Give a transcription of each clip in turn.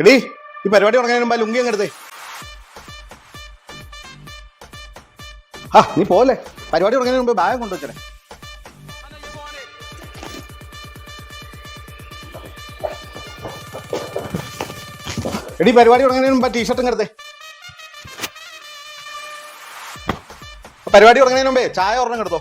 എടി ഈ പരിപാടി തുടങ്ങാൻ മുമ്പ് ലുങ്കി അങ്ങ് എടുത്തേ. ആ നീ പോലേ പരിപാടി തുടങ്ങുന്നതിന് മുമ്പ് ബാഗ് കൊണ്ടുവച്ചേ എടി പരിപാടി തുടങ്ങുന്നതിന് മുമ്പ് ടീഷർട്ടും എടുത്തേ. പരിപാടി തുടങ്ങുന്നതിന് മുമ്പേ ചായ ഒരെണ്ണം എടുത്തോ.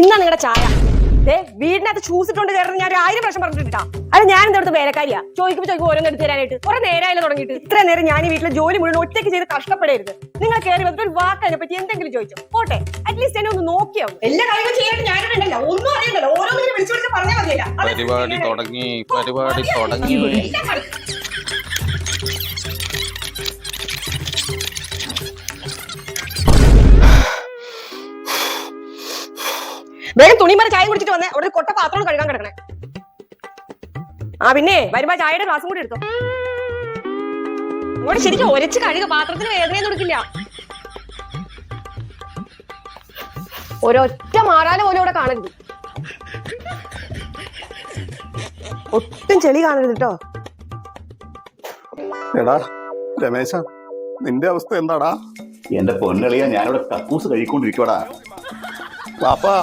ഇന്നാ നിങ്ങളുടെ ചായ. വീടിനകത്ത് ഷൂസ് ഇട്ടുകൊണ്ട് കയറുന്നത് ഞാൻ ഒരു ആയിരം പ്രാവശ്യം പറഞ്ഞിട്ടാ അത് ഞാൻ എന്താ അടുത്ത് വേലക്കാരിയാ. ചോദിക്കുമ്പോൾ ചോദിക്കും ഓരോന്ന് എടുത്ത് തരാനായിട്ട്. കുറെ നേരമായാലും തുടങ്ങിയിട്ട്. ഇത്ര നേരം ഞാൻ ഈ വീട്ടിലെ ജോലി മുഴുവൻ ഒറ്റയ്ക്ക് ചെയ്ത് കഷ്ടപ്പെടരുത്. നിങ്ങൾ കയറി വന്നിട്ട് ഒരു വാക്ക് അതിനെ പറ്റി എന്തെങ്കിലും ചോദിച്ചു? പോട്ടെ അറ്റ്ലീസ്റ്റ് എന്നെ ഒന്ന് നോക്കിയോ? എല്ലാ കാര്യങ്ങളും ചെയ്യാനായിട്ട് ഞാനിടണ്ടല്ലോ ഒന്നും അറിയണ്ടല്ലോ. ഓരോന്നിനും വിളിച്ചു വിളിച്ച് പറഞ്ഞാൽ മതിയല്ല. പരിപാടി തുടങ്ങി പരിപാടി തുടങ്ങി. വേഗം തുണിമാരെ ചായ കുടിച്ചിട്ട് വന്നേ. അവിടെ കൊട്ട പാത്രം കഴുകാൻ കിടക്കണേ. ആ പിന്നെ വരുമ്പോ ചായയുടെ ഗ്ലാസും കൂടി എടുത്തോ. ഇവിടെ ശരിക്കും ഒരച്ച് കഴുക. പാത്രത്തിന് വേദനയൊന്നും കൊടുക്കില്ല ഒരൊറ്റ മാറാല പോലും ഇവിടെ കാണരുത്. ഒട്ടും ചെളി കാണരുത് കേട്ടോ എടാ രമേശ നിന്റെ അവസ്ഥ എന്താടാ? എന്റെ പൊന്നളിയ ഞാനിവിടെ കക്കൂസ് കഴിക്കൊണ്ടിരിക്കടാ പാപ്പാ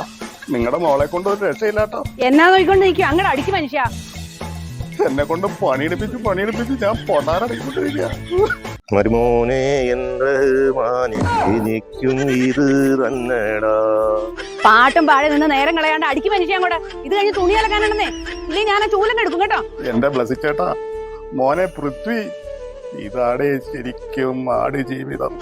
നിങ്ങളുടെ മോളെ കൊണ്ട് ഒരു രക്ഷയില്ലാട്ടോ. എന്നാ നോക്കിക്കൊണ്ടിരിക്കും അങ്ങോട്ട് അടിച്ചു മനുഷ്യ. എന്നെ കൊണ്ട് പണിയെടുപ്പിച്ച് പണിയെടുപ്പിച്ച് ഞാൻ പൊടാനടിക്കൊണ്ടിരിക്കുക മരുമോനെ എനിക്കും ഇത് തന്നെടാ. പാട്ടും പാടി നിന്ന് നേരം കളയാണ്ട് അടിക്ക് മനുഷ്യ അങ്ങോട്ട്. ഇത് കഴിഞ്ഞ് തുണി അലക്കാനുണ്ടെന്നേ. ഇല്ലേ ഞാൻ ആ ചൂലന്നെ എടുക്കും കേട്ടോ. എന്റെ ബ്ലസിച്ചേട്ടാ മോനെ പൃഥ്വി ഇതാടേ ശരിക്കും ആട് ജീവിതം